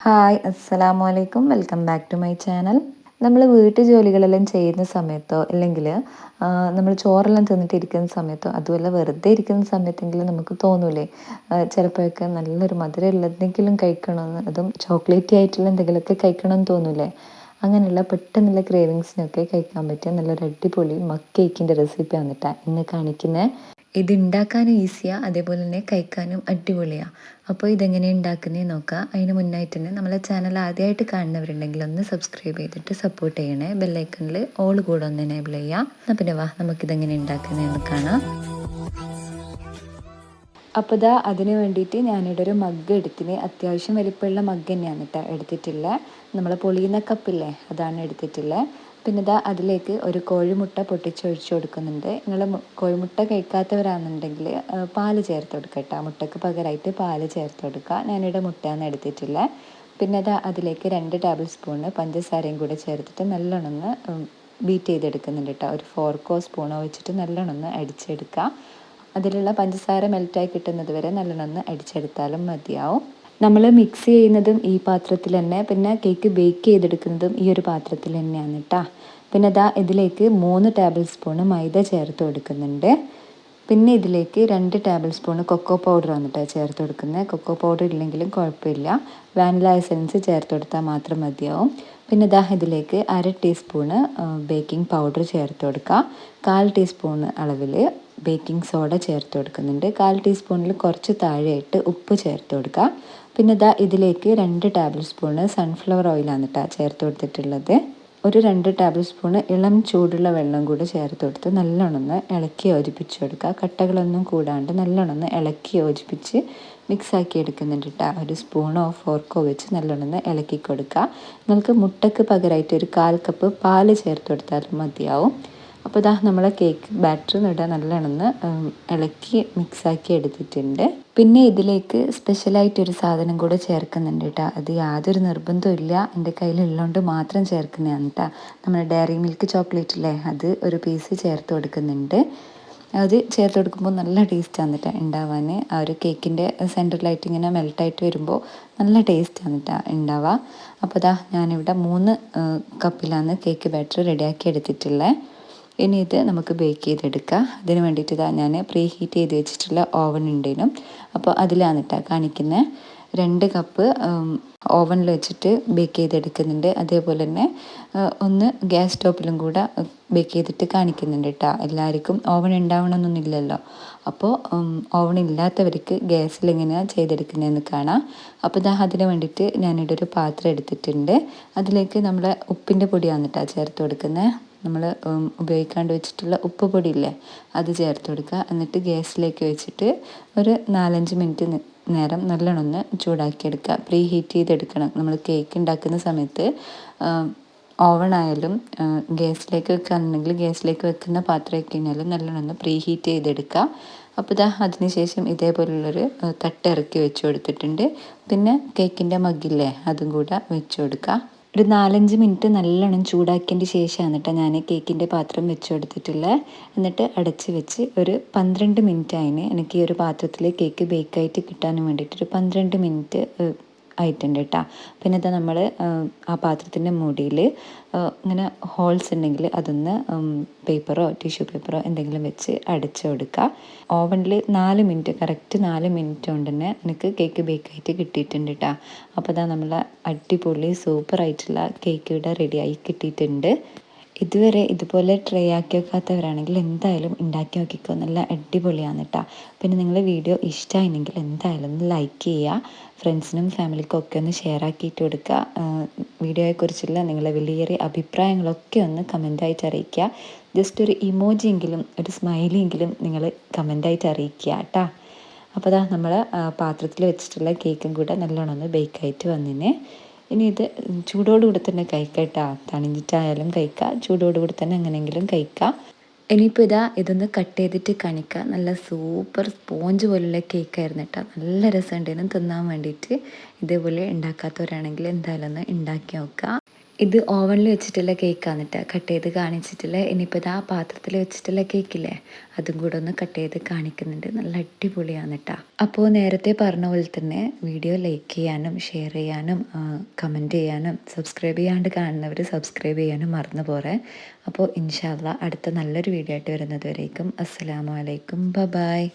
Hi അസ്സലാമു അലൈക്കും welcome back to my channel. നമ്മൾ വീട്ടു ജോലികളെല്ലാം ചെയ്യുന്ന സമയത്തോ അല്ലെങ്കിൽ നമ്മൾ ചോറെല്ലാം തിന്നിട്ട് ഇരിക്കുന്ന സമയത്തോ അതുമല്ല വെറുതെ ഇരിക്കുന്ന സമയത്തെങ്കിലും നമുക്ക് തോന്നൂലേ? ചിലപ്പോഴൊക്കെ നല്ലൊരു മധുരമുള്ള എന്തെങ്കിലും കഴിക്കണമെന്ന് അതും ചോക്ലേറ്റി ആയിട്ടുള്ള എന്തെങ്കിലുമൊക്കെ കഴിക്കണമെന്ന് തോന്നൂലേ? അങ്ങനെയുള്ള പെട്ടെന്നുള്ള ക്രേവിങ്സിനൊക്കെ കഴിക്കാൻ പറ്റിയ നല്ലൊരു അടിപൊളി മക്ക് കേക്കിന്റെ റെസിപ്പി വന്നിട്ടാണ് ഇന്ന് കാണിക്കുന്നത് ഇത് ഉണ്ടാക്കാനും ഈസിയാണ് അതേപോലെ തന്നെ കഴിക്കാനും അടിപൊളിയാണ് അപ്പോൾ ഇതെങ്ങനെ ഉണ്ടാക്കുന്നത് നോക്കാം. അതിന് മുന്നായിട്ട് തന്നെ നമ്മളെ ചാനൽ ആദ്യമായിട്ട് കാണുന്നവരുണ്ടെങ്കിൽ ഒന്ന് സബ്സ്ക്രൈബ് ചെയ്തിട്ട് സപ്പോർട്ട് ചെയ്യണേ. ബെല്ലൈക്കണിൽ ഓൾ കൂടെ ഒന്ന് എനേബിൾ ചെയ്യാം. എന്നാൽ പിന്നെ വാ നമുക്കിതെങ്ങനെ ഉണ്ടാക്കുന്നതെന്ന് കാണാം. അപ്പോൾ ഇതാ അതിന് വേണ്ടിയിട്ട് ഞാനിവിടെ ഒരു മഗ് എടുത്തിന്. അത്യാവശ്യം വലിപ്പമുള്ള മഗ് തന്നെയാണ് കേട്ടോ എടുത്തിട്ടുള്ളത് നമ്മൾ പൊളിയുന്ന കപ്പില്ലേ അതാണ് എടുത്തിട്ടുള്ളത് പിന്നെ ഇതാ അതിലേക്ക് ഒരു കോഴിമുട്ട പൊട്ടിച്ചൊഴിച്ച് കൊടുക്കുന്നുണ്ട്. നിങ്ങൾ കോഴിമുട്ട കഴിക്കാത്തവരാണെന്നുണ്ടെങ്കിൽ പാൽ ചേർത്ത് കൊടുക്കുക കേട്ടോ മുട്ടയ്ക്ക് പകരമായിട്ട് പാൽ ചേർത്ത് കൊടുക്കുക ഞാനിവിടെ മുട്ടയാണ് എടുത്തിട്ടില്ല പിന്നെ അതാ അതിലേക്ക് രണ്ട് ടേബിൾ സ്പൂണ് പഞ്ചസാരയും കൂടെ ചേർത്തിട്ട് നല്ലോണം ഒന്ന് ബീറ്റ് ചെയ്തെടുക്കുന്നുണ്ട് കേട്ടോ ഒരു ഫോർക്കോ സ്പൂണോ വെച്ചിട്ട് നല്ലോണം ഒന്ന് അടിച്ചെടുക്കുക അതിലുള്ള പഞ്ചസാര മെൽറ്റായി കിട്ടുന്നത് വരെ നല്ലോണം ഒന്ന് അടിച്ചെടുത്താലും മതിയാവും. നമ്മൾ മിക്സ് ചെയ്യുന്നതും ഈ പാത്രത്തിൽ തന്നെ പിന്നെ കേക്ക് ബേക്ക് ചെയ്തെടുക്കുന്നതും ഈ ഒരു പാത്രത്തിൽ തന്നെയാണ് കേട്ടോ പിന്നെ അതാ ഇതിലേക്ക് മൂന്ന് ടേബിൾ സ്പൂണ് മൈദ ചേർത്ത് കൊടുക്കുന്നുണ്ട്. പിന്നെ ഇതിലേക്ക് രണ്ട് ടേബിൾ സ്പൂണ് കൊക്കോ പൗഡർ വന്നിട്ട് ചേർത്ത് കൊടുക്കുന്നത്. കൊക്കോ പൗഡർ ഇല്ലെങ്കിലും കുഴപ്പമില്ല. വാനില എസൻസ് ചേർത്ത് കൊടുത്താൽ മാത്രം മതിയാവും. പിന്നെ ഇതാ ഇതിലേക്ക് അര ടീസ്പൂണ് ബേക്കിംഗ് പൗഡർ ചേർത്ത് കൊടുക്കുക. കാൽ ടീസ്പൂൺ അളവിൽ ബേക്കിംഗ് സോഡ ചേർത്ത് കൊടുക്കുന്നുണ്ട്. കാൽ ടീസ്പൂണിൽ കുറച്ച് താഴെയായിട്ട് ഉപ്പ് ചേർത്ത് കൊടുക്കുക. പിന്നെ ഇതാ ഇതിലേക്ക് രണ്ട് ടേബിൾ സ്പൂണ് സൺഫ്ലവർ ഓയിലാണ് കേട്ടോ ചേർത്ത് കൊടുത്തിട്ടുള്ളത്. ഒരു രണ്ട് ടേബിൾ സ്പൂണ് ഇളം ചൂടുള്ള വെള്ളം കൂടി ചേർത്ത് കൊടുത്ത് നല്ലോണം ഒന്ന് ഇളക്കി യോജിപ്പിച്ച് കൊടുക്കുക കട്ടകളൊന്നും കൂടാണ്ട് നല്ലോണം ഒന്ന് ഇളക്കി യോജിപ്പിച്ച് മിക്സാക്കി എടുക്കുന്നുണ്ട് കേട്ടോ ഒരു സ്പൂണോ ഫോർക്കോ വെച്ച് നല്ലോണം ഒന്ന് ഇളക്കി കൊടുക്കുക നിങ്ങൾക്ക് മുട്ടക്ക് പകരമായിട്ട് ഒരു കാൽ കപ്പ് പാൽ ചേർത്ത് കൊടുത്താലും മതിയാവും. അപ്പോൾ ഇതാ നമ്മളെ കേക്ക് ബാറ്റർ ഇടാൻ നല്ലോണമെന്ന് ഇളക്കി മിക്സാക്കി എടുത്തിട്ടുണ്ട്. പിന്നെ ഇതിലേക്ക് സ്പെഷ്യലായിട്ടൊരു സാധനം കൂടെ ചേർക്കുന്നുണ്ട് കേട്ടോ. അത് യാതൊരു നിർബന്ധവും ഇല്ല. എന്റെ കയ്യിലുള്ളതുകൊണ്ട് മാത്രം ചേർക്കുന്നതാണ് കേട്ടോ. നമ്മുടെ ഡയറി മിൽക്ക് ചോക്ലേറ്റ് ഇല്ലേ അത് ഒരു പീസ് ചേർത്ത് കൊടുക്കുന്നുണ്ട്. അത് ചേർത്ത് കൊടുക്കുമ്പോൾ നല്ല ടേസ്റ്റാണ് കേട്ടോ ഉണ്ടാവാൻ. ആ ഒരു കേക്കിന്റെ സെന്ററിലായിട്ട് ഇങ്ങനെ മെൽട്ടായിട്ട് വരുമ്പോൾ നല്ല ടേസ്റ്റാണ് കേട്ടോ ഉണ്ടാവുക. അപ്പോൾ അതാ ഞാനിവിടെ മൂന്ന് കപ്പിലാണ് കേക്ക് ബാറ്റർ റെഡിയാക്കി എടുത്തിട്ടുള്ളത്. ഇനി ഇത് നമുക്ക് ബേക്ക് ചെയ്തെടുക്കാം. അതിന് വേണ്ടിയിട്ട് ഇതാ ഞാൻ പ്രീ ഹീറ്റ് ചെയ്ത് വെച്ചിട്ടുള്ള ഓവൻ ഉണ്ടേനും. അപ്പോൾ അതിലാണ് കേട്ടോ കാണിക്കുന്നത് രണ്ട് കപ്പ് ഓവനിൽ വെച്ചിട്ട് ബേക്ക് ചെയ്തെടുക്കുന്നുണ്ട്. അതേപോലെ തന്നെ ഒന്ന് ഗ്യാസ് സ്റ്റോപ്പിലും കൂടെ ബേക്ക് ചെയ്തിട്ട് കാണിക്കുന്നുണ്ട് കേട്ടോ എല്ലാവർക്കും ഓവൻ ഉണ്ടാവണമെന്നൊന്നുമില്ലല്ലോ അപ്പോൾ ഓവൻ ഇല്ലാത്തവർക്ക് ഗ്യാസിൽ എങ്ങനെയാണ് ചെയ്തെടുക്കുന്നതെന്ന് കാണാം. അപ്പോൾ ഇതാ അതിന് വേണ്ടിയിട്ട് ഞാനിവിടെ ഒരു പാത്രം എടുത്തിട്ടുണ്ട്. അതിലേക്ക് നമ്മൾ ഉപ്പിന്റെ പൊടിയാണ് കേട്ടോ ചേർത്ത് കൊടുക്കുന്നത് നമ്മൾ ഉപയോഗിക്കാണ്ട് വെച്ചിട്ടുള്ള ഉപ്പ് പൊടിയില്ലേ അത് ചേർത്ത് കൊടുക്കുക. എന്നിട്ട് ഗ്യാസിലേക്ക് വെച്ചിട്ട് ഒരു നാലഞ്ച് മിനിറ്റ് നേരം നല്ലോണം ഒന്ന് ചൂടാക്കിയെടുക്കുക. പ്രീ ഹീറ്റ് ചെയ്തെടുക്കണം. നമ്മൾ കേക്ക് ഉണ്ടാക്കുന്ന സമയത്ത് ഓവൺ ആയാലും ഗ്യാസിലേക്ക് വെക്കുകയാണെന്നുണ്ടെങ്കിൽ ഗ്യാസിലേക്ക് വെക്കുന്ന പാത്രമൊക്കെ കഴിഞ്ഞാലും നല്ലോണം ഒന്ന് പ്രീ ഹീറ്റ് ചെയ്തെടുക്കുക. അപ്പോൾ ഇതാ അതിനുശേഷം ഇതേപോലുള്ളൊരു തട്ട് ഇറക്കി വെച്ച് കൊടുത്തിട്ടുണ്ട്. പിന്നെ കേക്കിന്റെ മഗ്ഗില്ലേ അതും കൂടെ വെച്ച് കൊടുക്കുക. ഒരു നാലഞ്ച് മിനിറ്റ് നല്ലോണം ചൂടാക്കിയതിന്റെ ശേഷമാണ് കേട്ടോ ഞാൻ കേക്കിന്റെ പാത്രം വെച്ച് കൊടുത്തിട്ടുള്ളത്. എന്നിട്ട് അടച്ച് വെച്ച് ഒരു പന്ത്രണ്ട് മിനിറ്റ് ആയിന് എനിക്ക് ഈ ഒരു പാത്രത്തിൽ കേക്ക് ബേക്കായിട്ട് കിട്ടാനും വേണ്ടിയിട്ട് ഒരു പന്ത്രണ്ട് മിനിറ്റ് ആയിട്ടുണ്ട് കേട്ടോ പിന്നെ ഇത് നമ്മൾ ആ പാത്രത്തിന്റെ മുടിയിൽ ഇങ്ങനെ ഹോൾസ് ഉണ്ടെങ്കിൽ അതൊന്ന് പേപ്പറോ ടിഷ്യൂ പേപ്പറോ എന്തെങ്കിലും വെച്ച് അടച്ചു കൊടുക്കുക. ഓവനിൽ നാല് മിനിറ്റ് കറക്റ്റ് നാല് മിനിറ്റ് കൊണ്ട് തന്നെ എനിക്ക് കേക്ക് ബേക്കായിട്ട് കിട്ടിയിട്ടുണ്ട് കേട്ടോ അപ്പോൾ ഇതാ നമ്മളെ അടിപൊളി സൂപ്പറായിട്ടുള്ള കേക്ക് ഇവിടെ റെഡിയായി കിട്ടിയിട്ടുണ്ട്. ഇതുവരെ ഇതുപോലെ ട്രൈ ആക്കി വെക്കാത്തവരാണെങ്കിൽ എന്തായാലും ഉണ്ടാക്കി നോക്കിക്കോ. നല്ല അടിപൊളിയാണ് കേട്ടോ പിന്നെ നിങ്ങളുടെ വീഡിയോ ഇഷ്ടമായിരുന്നെങ്കിൽ എന്തായാലും ഒന്ന് ലൈക്ക് ചെയ്യുക ഫ്രണ്ട്സിനും ഫാമിലിക്കും ഒക്കെ ഒന്ന് ഷെയർ ആക്കിയിട്ട് കൊടുക്കുക വീഡിയോയെക്കുറിച്ചുള്ള നിങ്ങളുടെ വലിയേറിയ അഭിപ്രായങ്ങളൊക്കെ ഒന്ന് കമന്റായിട്ട് അറിയിക്കുക ജസ്റ്റ് ഒരു ഇമോജിയെങ്കിലും ഒരു സ്മൈലിയെങ്കിലും നിങ്ങൾ കമന്റായിട്ട് അറിയിക്കുക കേട്ടോ അപ്പോൾ അതാ നമ്മൾ പാത്രത്തിൽ വെച്ചിട്ടുള്ള കേക്കും കൂടെ നല്ലോണം ഒന്ന് ബേക്കായിട്ട് വന്നിനെ. ഇനി ഇത് ചൂടോടുകൂടി തന്നെ കഴിക്കാം കേട്ടോ തണിഞ്ഞിട്ടായാലും കഴിക്കാം. ചൂടോടുകൂടി തന്നെ എങ്ങനെയെങ്കിലും കഴിക്കാം. ഇനിയിപ്പോൾ ഇതാ ഇതൊന്ന് കട്ട് ചെയ്തിട്ട് കാണിക്കുക നല്ല സൂപ്പർ സ്പോഞ്ച് പോലുള്ള കേക്കായിരുന്നു കേട്ടോ. നല്ല രസമുണ്ടായിരുന്നു തിന്നാൻ വേണ്ടിയിട്ട്. ഇതേപോലെ ഉണ്ടാക്കാത്തവരാണെങ്കിൽ എന്തായാലും ഒന്ന് ഉണ്ടാക്കി നോക്കുക ഇത് ഓവനിൽ വെച്ചിട്ടുള്ള കേക്കാണ് കേട്ടോ കട്ട് ചെയ്ത് കാണിച്ചിട്ടില്ല ഇനിയിപ്പോൾ ഇതാ പാത്രത്തിൽ വെച്ചിട്ടുള്ള കേക്കില്ലേ അതും കൂടെ ഒന്ന് കട്ട് ചെയ്ത് കാണിക്കുന്നുണ്ട്. നല്ല അടിപൊളിയാണ് കേട്ടോ അപ്പോൾ നേരത്തെ പറഞ്ഞ പോലെ തന്നെ വീഡിയോ ലൈക്ക് ചെയ്യാനും ഷെയർ ചെയ്യാനും കമന്റ് ചെയ്യാനും സബ്സ്ക്രൈബ് ചെയ്യാണ്ട് കാണുന്നവർ സബ്സ്ക്രൈബ് ചെയ്യാനും മറന്നു പോരെ. അപ്പോൾ ഇൻഷാല്ല അടുത്ത നല്ലൊരു വീഡിയോ ആയിട്ട് വരുന്നത് വരേക്കും. അസ്സലാമു അലൈക്കും. ബ ബായ്